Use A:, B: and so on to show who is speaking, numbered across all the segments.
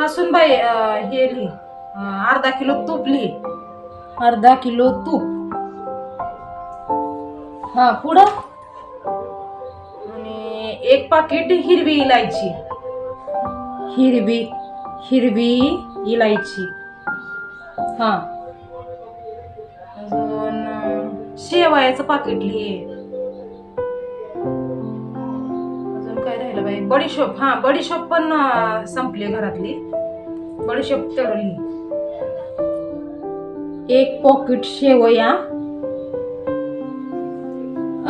A: हसून बाई अं, हे लिही अं, अर्धा किलो तूप लिही अर्धा किलो तूप. हा पुढं? आणि एक पाकिट हिरवी इलायची. हिरवी हिरवी इलायची. हा. अजून अं, शेवयाचं पाकिट लिही अजून काय राहिलं बाई? बडीशोप. हा बडीशोप पण अं, संपली घरातली. बडीशेप तेवढं एक पॉकेट शेवया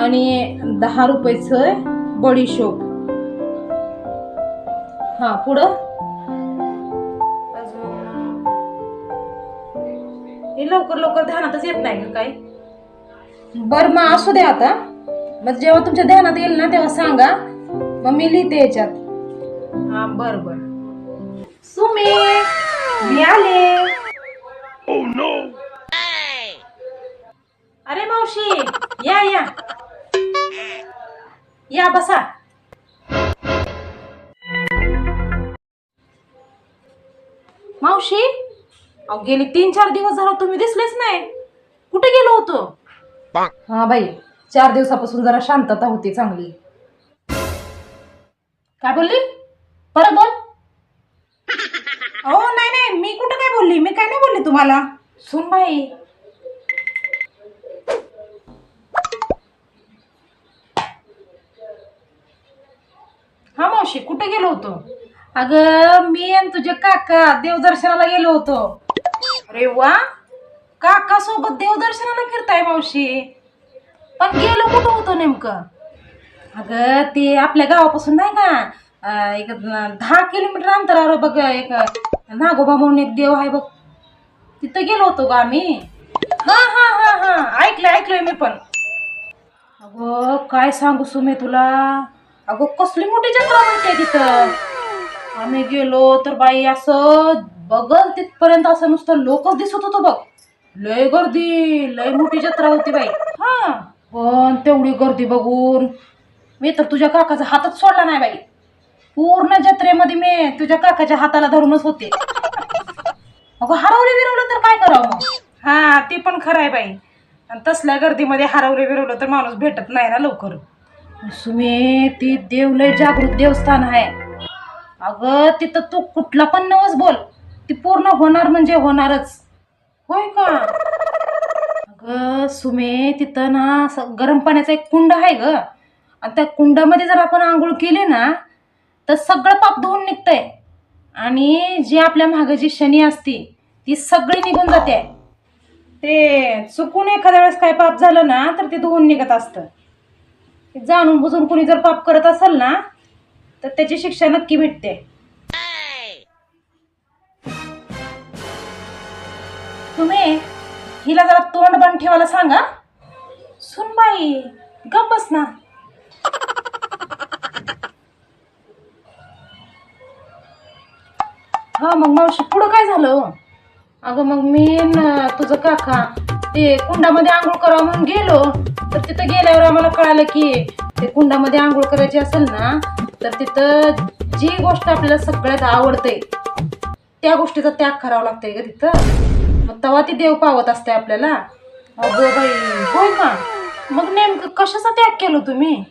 A: आणि दहा रुपयाचं बडीशोप हा पुढं? हे लवकर लवकर ध्यानातच येत नाही का काय बर मग असू द्या आता. मग जेव्हा तुमच्या ध्यानात येईल ना तेव्हा सांगा. मग मी लिहिते याच्यात. हा बर बर. सुमे मी आले अरे मावशी या या या बसा मावशी अहो गेले तीन चार दिवस झाला तुम्ही दिसलेच नाही. कुठे गेलो होतो? हा बाई चार दिवसापासून जरा शांतता होती चांगली. काय बोलली? परत बोल अहो नाही नाही मी कुठं काय बोलली? मी काय नाही बोलली तुम्हाला? सुन बाई. हा मावशी कुठे गेलो होतो? अगं मी आणि तुझे काका देवदर्शनाला गेलो होतो. अरे वा! काका सोबत देवदर्शनाला फिरताय मावशी? पण गेलो कुठं होतो नेमकं? अगं ते आपल्या गावापासून नाही का? अं, एक न- दहा किलोमीटर अंतरावर बघ एक नागोबा म्हणून एक देव आहे बघ. तिथं गेलो होतो का आम्ही. हा हा हा हा. ऐकलंय ऐकलंय मी पण. अगं काय सांगू सुमे तुला? अगं कसली मोठी जत्रा म्हणते तिथं. आम्ही गेलो तर बाई असं बघल तिथपर्यंत असं नुसतं लोकच दिसत होतं बघ. लय गर्दी लय मोठी जत्रा होती बाई. हा. पण तेवढी गर्दी बघून मी तर तुझ्या काकाचा हातच सोडला नाही बाई. पूर्ण जत्रेमध्ये मी तुझ्या काकाच्या हाताला धरूनच होते. अगं हरवलं बिरवलं तर काय करावं मग? हा ते पण खरं आहे बाई. आणि तसल्या गर्दीमध्ये हरवले बिरवलं तर माणूस भेटत नाही ना लवकर. सुमे ती देवलय जागृत देवस्थान आहे. अगं तिथं तू कुठला पण नवस बोल. ती पूर्ण होणार म्हणजे होणारच. होय का? अगं सुमे तिथं ना असं गरम पाण्याचा एक कुंड आहे ग. आणि त्या कुंडामध्ये जर आपण आंघोळ केली ना तर सगळं पाप धुवून निघतंय. आणि जी आपल्या मागं जी शनी असती ती सगळी निघून जाते. ते चुकून एखाद्या वेळेस काय पाप झालं ना तर ते धुवून निघत असतं. जाणून बुजून कोणी जर पाप करत असेल ना तर त्याची शिक्षा नक्की भेटते. तुम्ही हिला जरा तोंड बंद ठेवायला सांगा. सुनबाई गप बस ना. हा मग मावशी पुढं काय झालं? अगं मग मी न तुझं काका ते कुंडामध्ये आंघोळ करावं म्हणून गेलो. तर तिथं गेल्यावर आम्हाला कळालं की ते कुंडामध्ये आंघोळ करायची असेल ना तर तिथं जी गोष्ट आपल्याला सगळ्यात आवडते त्या गोष्टीचा त्याग करावा लागतोय का तिथं. मग तेव्हा ती देव पावत असते आपल्याला. अगो बाई होय का? मग नेमकं कशाचा त्याग केलो तुम्ही?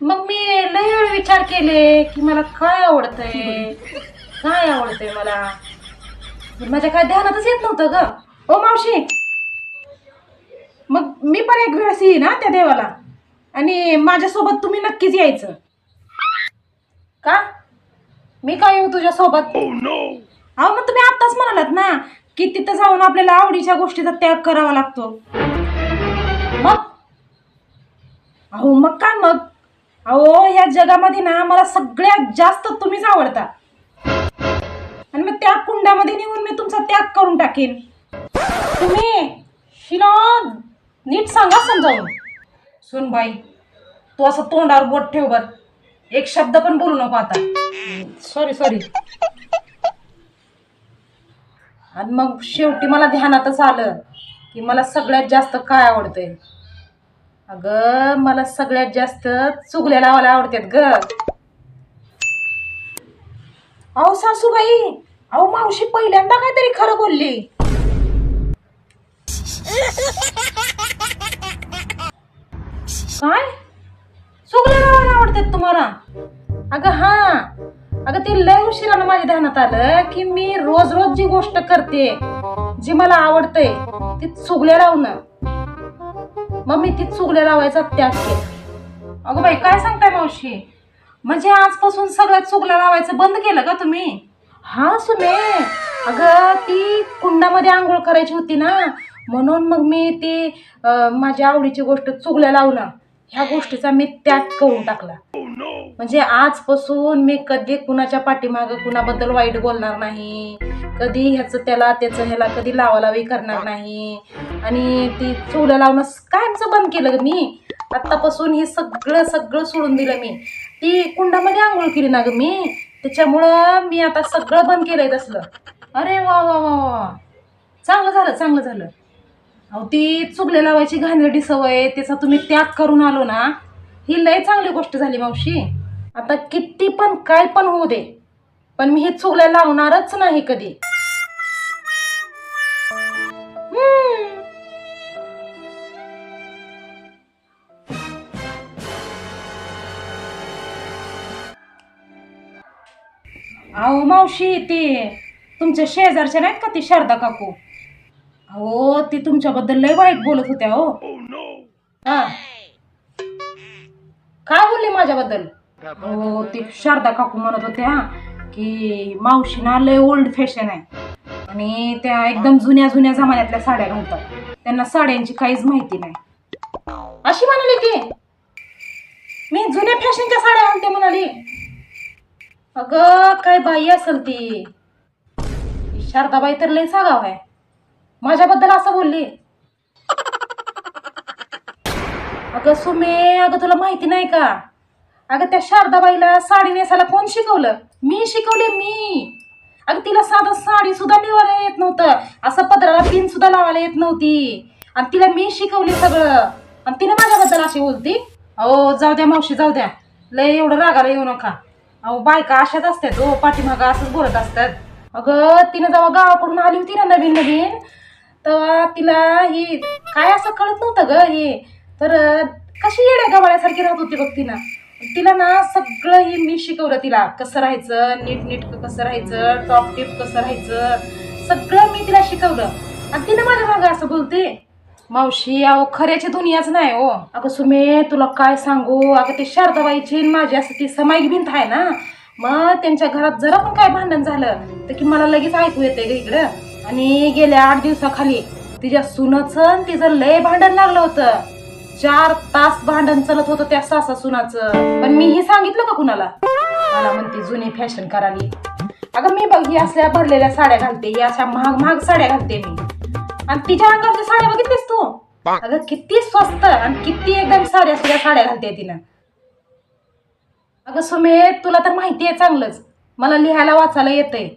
A: मग मी लई वेळ विचार केले की मला काय आवडतंय? काय आवडतंय मला? माझ्या काय ध्यानातच येत नव्हतं ग. ओ मावशी मग मी पण एक वेळेस येईन ना त्या देवाला? आणि माझ्यासोबत तुम्ही नक्कीच यायचं. का? मी काय येऊ तुझ्यासोबत? अहो मग तुम्ही आत्ताच म्हणालात ना की तिथं जाऊन आपल्याला आवडीच्या गोष्टीचा त्याग करावा लागतो. मग? अहो मग काय मग? अहो या जगामध्ये ना मला सगळ्यात जास्त तुम्हीच आवडता. त्या कुंडामध्ये नेऊन मी तुमचा त्याग करून टाकेन. तुम्ही हिला नीट सांगा समजावून. सुन बाई तू असं तोंडावर बोट ठेव बर. एक शब्द पण बोलू नको आता. सॉरी सॉरी आणि मग शेवटी मला ध्यानातच आलं की मला सगळ्यात जास्त काय आवडतंय? अगं मला सगळ्यात जास्त चुगल्या लावायला आवडतात ग. अहो सासूबाई अहो मावशी पहिल्यांदा काहीतरी खरं बोलली. काय? सुगल्या गावाला आवडतात तुम्हाला? अगं हा. अगं ते लय उशिरानं माझ्या ध्यानात आलं की मी रोज रोज जी गोष्ट करते जी मला आवडते ती चुगल्या लावणं. मग मी ती चुगल्या लावायचा त्याग केला. अगं बाई काय सांगताय मावशी? म्हणजे आजपासून सगळ्यात चुगल्या लावायचं बंद केलं का तुम्ही? हा सुने अगं ती कुंडामध्ये आंघोळ करायची होती ना म्हणून मग मी ती अं, माझ्या आवडीची गोष्ट चुगल्या लावणं ह्या गोष्टीचा मी त्याग करून टाकला. म्हणजे आजपासून मी कधी कुणाच्या पाठीमागं कुणाबद्दल वाईट बोलणार नाही कधी ह्याचं त्याला त्याचं ह्याला कधी लावालावी करणार नाही आणि ती चुगलं लावणं कायमचं बंद केलं ग मी. आत्तापासून हे सगळं सगळं सोडून दिलं मी. ती कुंडामध्ये आंघोळ केली ना ग मी. त्याच्यामुळं मी आता सगळं बंद केलंय तसलं. अरे वा वा वा वा चांगलं झालं चांगलं झालं. अहो ती चुगले लावायची घाणेरडी सवय त्याचा तुम्ही त्याग करून आलो ना ही लय चांगली गोष्ट झाली मावशी. आता किती पण काय पण होऊ दे पण मी हे चुगल्या लावणारच नाही कधी. अहो मावशी ते तुमच्या शेजारच्या नाहीत का ती शारदा काकू? हो ती तुमच्याबद्दल लय वाईट बोलत होत्या हो. हा. काय बोलली माझ्याबद्दल? हो ती शारदा काकू म्हणत होत्या की मावशीना लय ओल्ड फॅशन आहे. आणि त्या एकदम जुन्या जुन्या जमान्यातल्या साड्या घालतात. त्यांना साड्यांची काहीच माहिती नाही. अशी म्हणाली ती मी जुन्या फॅशनच्या साड्या घालते म्हणाली. अगं काय बाई असेल ती. शारदाबाई तर लय सागाव आहे. माझ्याबद्दल असं बोलली. अगं सुमे अगं तुला माहिती नाही का? अगं त्या शारदाबाईला साडी नेसायला कोण शिकवलं? मी शिकवले मी. अगं तिला साधं साडी सुद्धा निवायला येत नव्हतं. असं पदराला पिन सुद्धा लावायला येत नव्हती. आणि तिला मी शिकवली सगळं. आणि तिने माझ्याबद्दल अशी बोलती हो जाऊ द्या मावशी जाऊ द्या. लय एवढं रागाला येऊ नका. अहो बायका अशाच असतात हो पाठीमागं असंच बोलत असतात. अगं तिनं जेव्हा गावाकडून आली होती ना नवीन नवीन तेव्हा तिला ही काय असं कळत नव्हतं ग हे. तर कशी येण्या गवाळ्यासारखी राहत होती बघ तिनं. तिला ना सगळं हे मी शिकवलं तिला कसं राहायचं नीट नीट कसं राहायचं टॉप टिप कसं राहायचं सगळं मी तिला शिकवलं. आणि तिनं माझ्या मागं असं बोलते. मावशी अहो खऱ्याची दुनियाच नाही हो. अगं सुमे तुला काय सांगू? अगं ते शारदाबाईची आणि माझी असं ती समाईक भिंत आहे ना? मग त्यांच्या घरात जरा पण काय भांडण झालं तर की मला लगेच ऐकू येते ग इकडं. आणि गेल्या आठ दिवसाखाली तिच्या सुनाचं आणि तिचं लय भांडण लागलं होतं. चार तास भांडण चालत होतं त्या सासा सुनाचं. पण मी हे सांगितलं का कुणाला? मला म्हणते जुनी फॅशन करावी. अगं मी बघ ही असल्या भरलेल्या साड्या घालते या अशा महाग महाग साड्या घालते मी. आणि तिच्या अंगावरच्या साड्या बघितलीस तू? अगं किती स्वस्त आणि किती एकदम साड्या सुद्धा साड्या घालते तिनं. अगं सुमे तुला तर माहिती आहे चांगलंच. मला लिहायला वाचायला येतंय?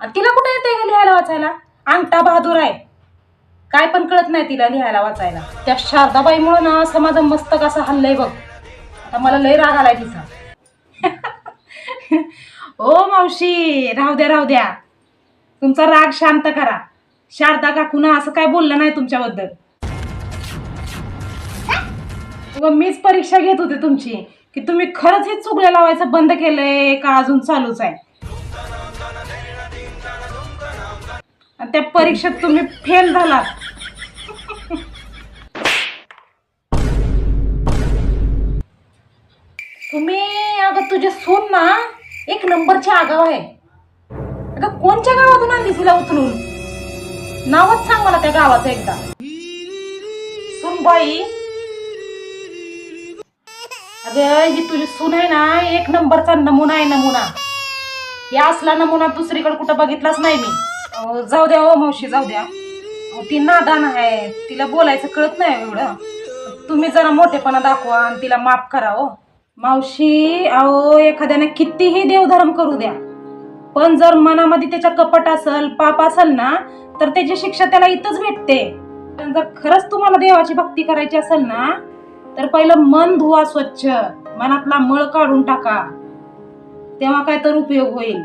A: आणि तिला कुठे येते लिहायला वाचायला? अंगठा बहादूर आहे. काय पण कळत नाही तिला लिहायला वाचायला. त्या शारदाबाईमुळे ना असं माझं मस्तक असं हल्लंय बघ. आता मला लय राग आलाय तिचा. ओ मावशी राहू द्या राहू द्या. तुमचा राग शांत करा. शारदा काकूना असं काय बोललं नाही तुमच्याबद्दल. व मीच परीक्षा घेत होते तुमची की तुम्ही खरंच हे चुगल्या लावायचं बंद केलंय का अजून चालूच आहे? आणि त्या परीक्षेत तुम्ही फेल झालात. तुम्ही अगं तुझे सून ना एक नंबरची आगाव आहे. अगं कोणच्या गावातून आणली तिला उचलून? नावच सांग मला त्या गावाचं एकदा. सुनबाई. अगं ही तुझी सून आहे ना एक नंबरचा नमुना आहे नमुना. या असला नमुना दुसरीकडे कुठं बघितलाच नाही मी. जाऊ द्या ओ मावशी जाऊ द्या. ती नादान आहे. तिला बोलायचं कळत नाही एवढं. तुम्ही जरा मोठेपणा दाखवा आणि तिला माफ करा हो. मावशी अहो एखाद्याने कितीही देवधर्म करू द्या पण जर मनामध्ये त्याच्या कपट असल पाप असल ना तर त्याची शिक्षा त्याला इथंच भेटते. पण जर खरंच तुम्हाला देवाची भक्ती करायची असेल ना तर पहिलं मन धुवा स्वच्छ मनातला मळ काढून टाका. तेव्हा काय तर उपयोग होईल.